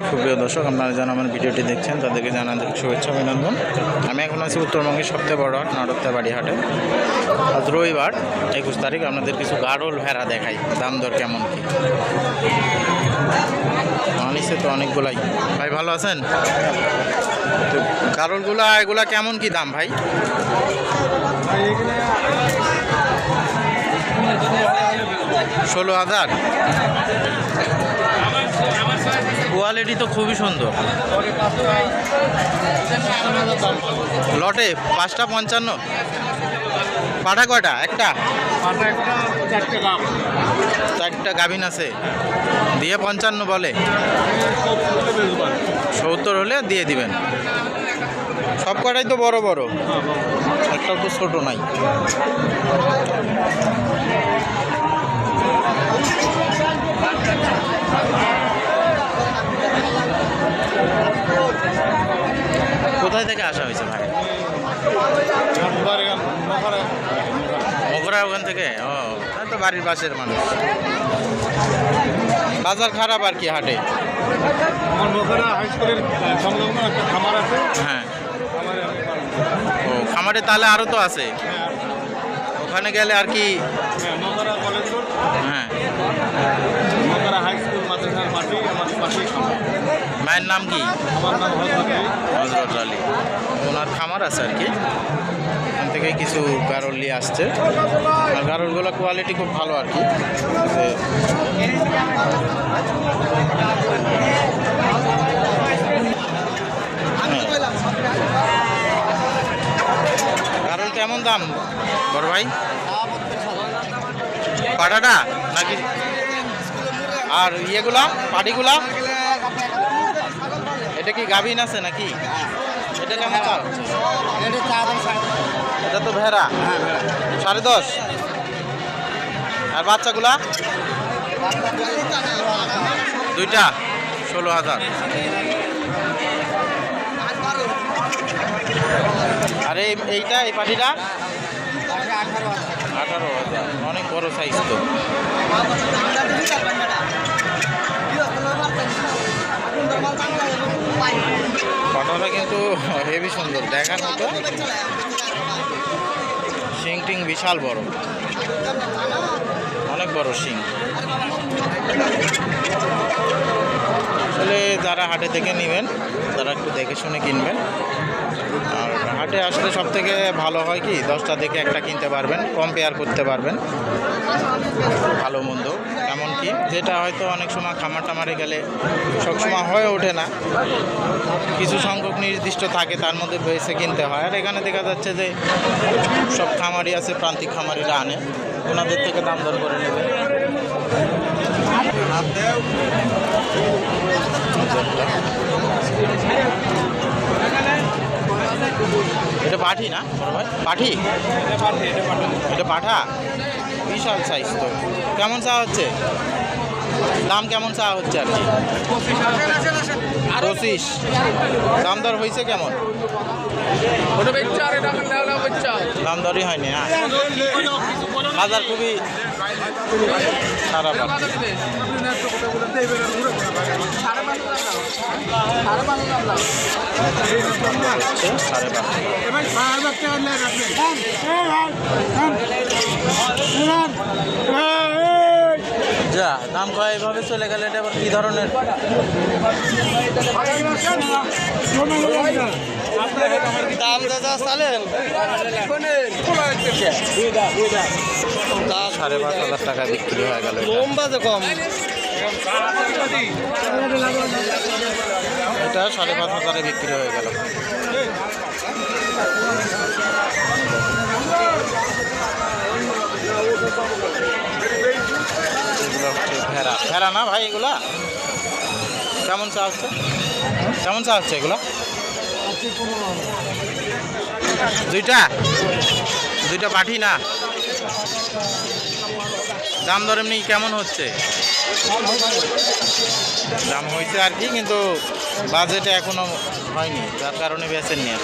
সুপ্রিয় দর্শক, আপনারা যারা আমার ভিডিওটি দেখছেন, তাদেরকে জানাতে শুভেচ্ছা, অভিনন্দন। আমি এখন আছি উত্তরবঙ্গের সবচেয়ে বড় হাট নাড়ত্তা বাড়ি হাটে। আজ রবিবার, একুশ তারিখ, আপনাদের কিছু গাড়ল ভেড়া দেখাই, দাম দর কেমন কি? আনিসে তো অনেকগুলাই। ভাই, ভালো আছেন? তো গাড়লগুলা এগুলা কেমন কি দাম ভাই? ষোলো হাজার। কোয়ালিটি তো খুবই সুন্দর। লটে পাঁচটা পঞ্চান্ন। পাঠা কয়টা? একটা? চারটা গাভিন আছে। দিয়ে পঞ্চান্ন বলে। সত্তর হলে দিয়ে দিবেন। সব কটাই তো বড় বড়। একটাও তো ছোট নাই। কোথায় থেকে আসা হয়েছে ভাই? মগরা ওখান থেকে? ও তাই তো বাড়ির পাশের মানুষ। বাজার খারাপ আর কি হাটে? আমার মোকারা হাই স্কুলের সংলগ্ন একটা খামার আছে। হ্যাঁ। ও খামারে তাহলে আরও তো আছে। হ্যাঁ, ওখানে গেলে আর কি হ্যাঁ কলেজ রোড। হ্যাঁ। মোকারা হাই স্কুল মাদ্রাসার পাশেই আমার পাশেই খামার। মায়ের নাম কি? আমার নাম হজরত আলী। হজরত আলী। ওনার খামার আছে আর কি। ওখান থেকে কিছু গারল নিয়ে আসছে। আর গারলগুলো কোয়ালিটি খুব ভালো আর কি যে গারল কেমন দাম? বড় ভাই? পাটাটা নাকি? আর ইয়েগুলা পাটিগুলা? এটা কি গাভিন আছে নাকি? এটা কেমন দাম এটা তো ভেড়া। সাড়ে দশ? আর বাচ্চাগুলা? দুইটা ষোলো হাজার। আর এই এইটা, এই পাটিটা? আঠারো হাজার। অনেক বড় সাইজ তো। পাটাটা কিন্তু হেভি সুন্দর, দেখার মতো। শিং টিং বিশাল বড়। অনেক বড় শিং। আসলে যারা হাটে থেকে নেবেন, তারা একটু দেখে শুনে কিনবেন। আর হাটে আসলে সব থেকে ভালো হয় কি, দশটা দেখে একটা কিনতে পারবেন কম্পেয়ার করতে পারবেন। ভালো মন্দ। এমনকি যেটা হয়তো অনেক সময় খামার টামারে গেলে সবসময় হয়ে ওঠে না। কিছু সংখ্যক নির্দিষ্ট থাকে, তার মধ্যে বেছে কিনতে হয়। আর এখানে দেখা যাচ্ছে যে সব খামারি আছে, প্রান্তিক খামারিরা আনে। ওনাদের থেকে দাম দর করে নেবে। এটা পাঠি না ভাই? পাঠি? এটা পাঠা? বিশাল সাইজ তো। কেমন চা হচ্ছে? দাম কেমন চা হচ্ছে আর কি? পঁচিশ। দাম দর হয়েছে কেমন? দাম দরই হয়নি না বাজার খুবই খারাপ। সাড়ে পাঁচশো যা দাম কয় এভাবে চলে গেলে এটা আবার কী ধরনের? দাম দাদা চালেন। সাড়ে পাঁচ হাজার টাকা বিক্রি হয়ে গেল এটা। কম। এটা সাড়ে পাঁচ হাজারে বিক্রি হয়ে গেল। ভেড়া না ভাই এগুলা? কেমন চা কেমন চা হচ্ছে এগুলো? দুইটা? দুইটা পাঠি না? দাম দর এমনি কেমন হচ্ছে? দাম হয়েছে আর কি, কিন্তু বাজেটে এখনও হয়নি যার কারণে বেচেননি আর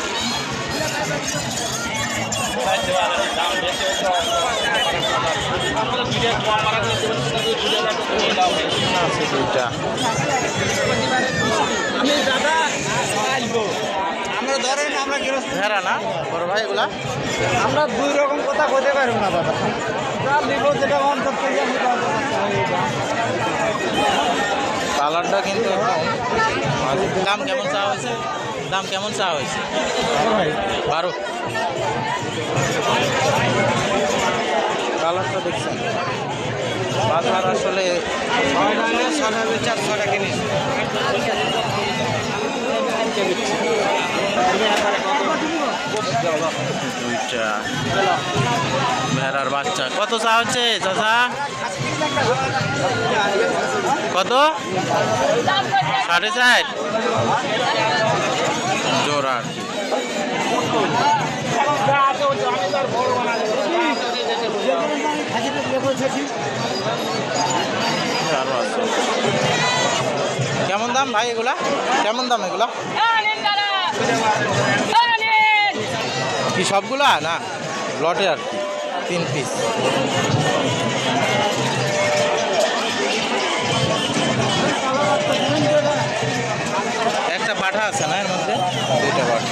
আমরা আমরা দুই রকম কথা বলতে পারব না দাদা যেটা কালারটা কিন্তু একদম দাম কেমন চা হয়েছে? দাম কেমন চা হয়েছে? বারো। কালারটা দেখছেন। বাজার আসলে চার ছটা কিনিস ভেড়ার বাচ্চা। কত চা হচ্ছে, চাচা? কত? সাড়ে চার? কি। কেমন দাম ভাই এগুলা? কেমন দাম এগুলা? কি সবগুলো? না, লটে আর তিন পিস একটা পাঠা আছে না এর মধ্যে? দুইটা পাঠা